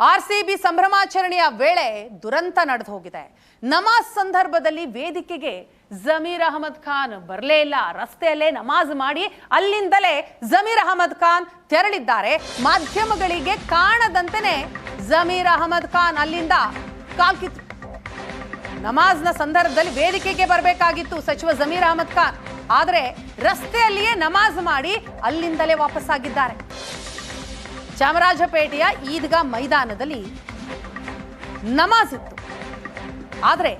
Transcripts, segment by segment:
R C B ಸಂಭ್ರಮಾಚರಣೆಯ ವೇಳೆ ದುರಂತ ನಡೆದು ಹೋಗಿದೆ. ನಮಾಜ್ ಸಂದರ್ಭದಲ್ಲಿ ವೇದಿಕೆಗೆ ಜಮೀರ್ ಅಹಮದ್ ಖಾನ್ ಬರಲೇ ಇಲ್ಲ. ರಸ್ತೆಯಲ್ಲೇ ನಮಾಜ್ ಮಾಡಿ ಅಲ್ಲಿಂದಲೇ ಜಮೀರ್ ಅಹಮದ್ ಖಾನ್ ತೆರಳಿದ್ದಾರೆ. ಮಾಧ್ಯಮಗಳಿಗೆ ಕಾಣದಂತೆಯೇ ಜಮೀರ್ ಅಹಮದ್ ಖಾನ್ ಅಲ್ಲಿಂದ ಕಾಲ್ಕಿತ್ತು ನಮಾಜ್ನ ಸಂದರ್ಭದಲ್ಲಿ ವೇದಿಕೆಗೆ ಬರಬೇಕಾಗಿತ್ತು ಸಚಿವ ಜಮೀರ್ ಅಹಮದ್ ಖಾನ್. ಆದರೆ ರಸ್ತೆಯಲ್ಲಿಯೇ ನಮಾಜ್ ಮಾಡಿ ಅಲ್ಲಿಂದಲೇ ವಾಪಸ್ಸಾಗಿದ್ದಾರೆ. ಚಾಮರಾಜಪೇಟೆಯ ಈದ್ಗಾ ಮೈದಾನದಲ್ಲಿ ನಮಾಜ್ ಇತ್ತು ಆದರೆ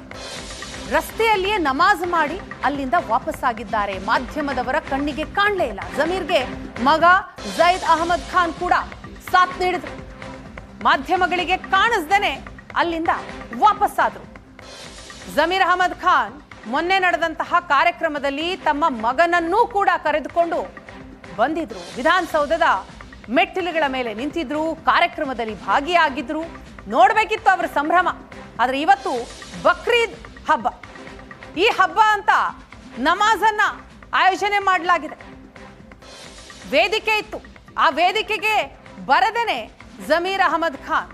ರಸ್ತೆಯಲ್ಲಿಯೇ ನಮಾಜ್ ಮಾಡಿ ಅಲ್ಲಿಂದ ವಾಪಸ್ಸಾಗಿದ್ದಾರೆ. ಮಾಧ್ಯಮದವರ ಕಣ್ಣಿಗೆ ಕಾಣಲೇ ಇಲ್ಲ. ಜಮೀರ್ಗೆ ಮಗ ಜೈದ್ ಅಹಮದ್ ಖಾನ್ ಕೂಡ ಸಾಥ್ ನೀಡಿದ್ರು. ಮಾಧ್ಯಮಗಳಿಗೆ ಕಾಣಿಸ್ದೇನೆ ಅಲ್ಲಿಂದ ವಾಪಸ್ಸಾದ್ರು. ಜಮೀರ್ ಅಹಮದ್ ಖಾನ್ ಮೊನ್ನೆ ನಡೆದಂತಹ ಕಾರ್ಯಕ್ರಮದಲ್ಲಿ ತಮ್ಮ ಮಗನನ್ನೂ ಕೂಡ ಕರೆದುಕೊಂಡು ಬಂದಿದ್ರು. ವಿಧಾನಸೌಧದ ಮೆಟ್ಟಿಲುಗಳ ಮೇಲೆ ನಿಂತಿದ್ರು, ಕಾರ್ಯಕ್ರಮದಲ್ಲಿ ಭಾಗಿಯಾಗಿದ್ರು. ನೋಡಬೇಕಿತ್ತು ಅವರ ಸಂಭ್ರಮ. ಆದರೆ ಇವತ್ತು ಬಕ್ರೀದ್ ಹಬ್ಬ. ಈ ಹಬ್ಬ ಅಂತ ನಮಾಜನ್ನ ಆಯೋಜನೆ ಮಾಡಲಾಗಿದೆ. ವೇದಿಕೆ ಇತ್ತು. ಆ ವೇದಿಕೆಗೆ ಬರದೇನೆ ಜಮೀರ್ ಅಹಮದ್ ಖಾನ್.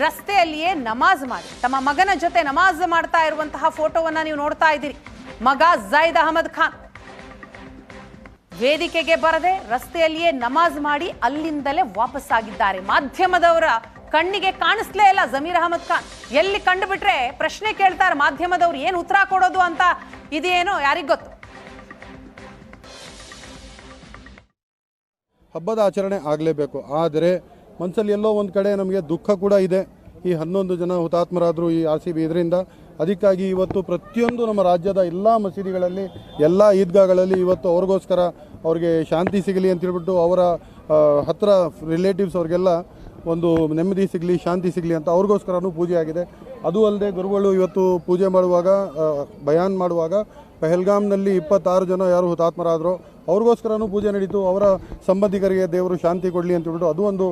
ರಸ್ತೆಯಲ್ಲಿಯೇ ನಮಾಜ್ ಮಾಡಿ. ತಮ್ಮ ಮಗನ ಜೊತೆ ನಮಾಜ್ ಮಾಡ್ತಾ ಇರುವಂತಹ ಫೋಟೋವನ್ನು ನೀವು ನೋಡ್ತಾ ಇದ್ದೀರಿ. ಮಗ ಜೈದ್ ಅಹಮದ್ ಖಾನ್. ವೇದಿಕೆಗೆ ಬರದೆ ರಸ್ತೆಯಲ್ಲಿಯೇ ನಮಾಜ್ ಮಾಡಿ ಅಲ್ಲಿಂದಲೇ ವಾಪಸ್ಸಾಗಿದ್ದಾರೆ. ಮಾಧ್ಯಮದವರ ಕಣ್ಣಿಗೆ ಕಾಣಿಸ್ಲೇ ಇಲ್ಲ ಜಮೀರ್ ಅಹಮದ್ ಖಾನ್. ಎಲ್ಲಿ ಕಂಡು ಬಿಟ್ರೆ ಪ್ರಶ್ನೆ ಕೇಳ್ತಾರೆ ಮಾಧ್ಯಮದವ್ರು ಏನು ಉತ್ತರ ಕೊಡೋದು ಅಂತ ಇದೇನೋ ಯಾರಿಗ್ ಗೊತ್ತು? ಹಬ್ಬದ ಆಚರಣೆ ಆಗಲೇಬೇಕು. ಆದರೆ ಮನಸ್ಸಲ್ಲಿ ಎಲ್ಲೋ ಒಂದು ಕಡೆ ನಮಗೆ ದುಃಖ ಕೂಡ ಇದೆ. ಈ ಹನ್ನೊಂದು ಜನ ಹುತಾತ್ಮರಾದರು ಈ ಆರ್ ಸಿ ಬಿ ಇದರಿಂದ ಅದಕ್ಕಾಗಿ ಇವತ್ತು ಪ್ರತಿಯೊಂದು ನಮ್ಮ ರಾಜ್ಯದ ಎಲ್ಲ ಮಸೀದಿಗಳಲ್ಲಿ, ಎಲ್ಲ ಈದ್ಗಾಗಳಲ್ಲಿ ಇವತ್ತು ಅವ್ರಿಗೋಸ್ಕರ ಅವ್ರಿಗೆ ಶಾಂತಿ ಸಿಗಲಿ ಅಂತ ಹೇಳ್ಬಿಟ್ಟು ಅವರ ಹತ್ತಿರ ರಿಲೇಟಿವ್ಸ್ ಅವ್ರಿಗೆಲ್ಲ ಒಂದು ನೆಮ್ಮದಿ ಸಿಗಲಿ, ಶಾಂತಿ ಸಿಗಲಿ ಅಂತ ಅವ್ರಿಗೋಸ್ಕರನೂ ಪೂಜೆ ಆಗಿದೆ ಅದು ಅಲ್ಲದೆ ಗುರುಗಳು ಇವತ್ತು ಪೂಜೆ ಮಾಡುವಾಗ ಬಯಾನ್ ಮಾಡುವಾಗ ಪೆಹಲ್ಗಾಮ್ನಲ್ಲಿ ಇಪ್ಪತ್ತಾರು ಜನ ಯಾರು ಹುತಾತ್ಮರಾದರು ಅವ್ರಿಗೋಸ್ಕರನೂ ಪೂಜೆ ನಡೀತು, ಅವರ ಸಂಬಂಧಿಕರಿಗೆ ದೇವರು ಶಾಂತಿ ಕೊಡಲಿ ಅಂತ ಹೇಳ್ಬಿಟ್ಟು ಅದು ಒಂದು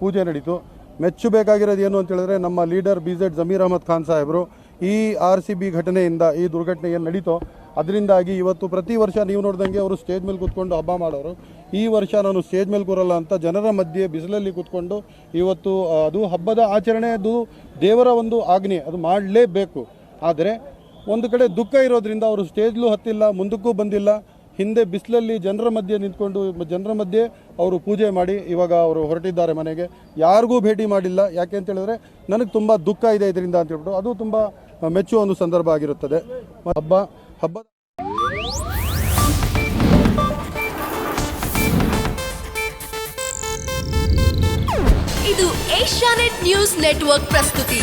ಪೂಜೆ ನಡೀತು. ಮೆಚ್ಚಬೇಕಾಗಿರೋದು ಏನು ಅಂತ ಹೇಳಿದ್ರೆ ನಮ್ಮ leader B Z Zameer Ahmed Khan ಸಾಹೇಬರು ಈ ಆರ್ ಸಿ ಬಿ ಘಟನೆಯಿಂದ, ಈ ದುರ್ಘಟನೆ ಏನು ನಡೀತೋ, ಅದರಿಂದಾಗಿ ಇವತ್ತು ಪ್ರತಿ ವರ್ಷ ನೀವು ನೋಡ್ದಂಗೆ ಅವರು ಸ್ಟೇಜ್ ಮೇಲೆ ಕೂತ್ಕೊಂಡು ಹಬ್ಬ ಮಾಡೋರು. ಈ ವರ್ಷ ನಾನು ಸ್ಟೇಜ್ ಮೇಲೆ ಕೂರಲ್ಲ ಅಂತ ಜನರ ಮಧ್ಯೆ ಬಿಸಿಲಲ್ಲಿ ಕೂತ್ಕೊಂಡು ಇವತ್ತು ಅದು ಹಬ್ಬದ ಆಚರಣೆ, ಅದು ದೇವರ ಒಂದು ಆಜ್ಞೆ, ಅದು ಮಾಡಲೇಬೇಕು. ಆದರೆ ಒಂದು ಕಡೆ ದುಃಖ ಇರೋದ್ರಿಂದ ಅವರು ಸ್ಟೇಜ್ಲೂ ಹತ್ತಿಲ್ಲ, ಮುಂದಕ್ಕೂ ಬಂದಿಲ್ಲ. ಹಿಂದೆ ಬಿಸಿಲಲ್ಲಿ ಜನರ ಮಧ್ಯೆ ನಿಂತ್ಕೊಂಡು ಜನರ ಮಧ್ಯೆ ಅವರು ಪೂಜೆ ಮಾಡಿ ಇವಾಗ ಅವರು ಹೊರಟಿದ್ದಾರೆ ಮನೆಗೆ. ಯಾರಿಗೂ ಭೇಟಿ ಮಾಡಿಲ್ಲ. ಯಾಕೆ ಅಂತ ಹೇಳಿದ್ರೆ ನನಗೆ ತುಂಬ ದುಃಖ ಇದೆ ಇದರಿಂದ ಅಂತ ಹೇಳ್ಬಿಟ್ಟು. ಅದು ತುಂಬ ಮೆಚ್ಚುವ ಒಂದು ಸಂದರ್ಭ ಆಗಿರುತ್ತದೆ. ಹಬ್ಬ ಹಬ್ಬ ಇದು ಏಷ್ಯಾನೆಟ್ ನ್ಯೂಸ್ ನೆಟ್ವರ್ಕ್ ಪ್ರಸ್ತುತಿ.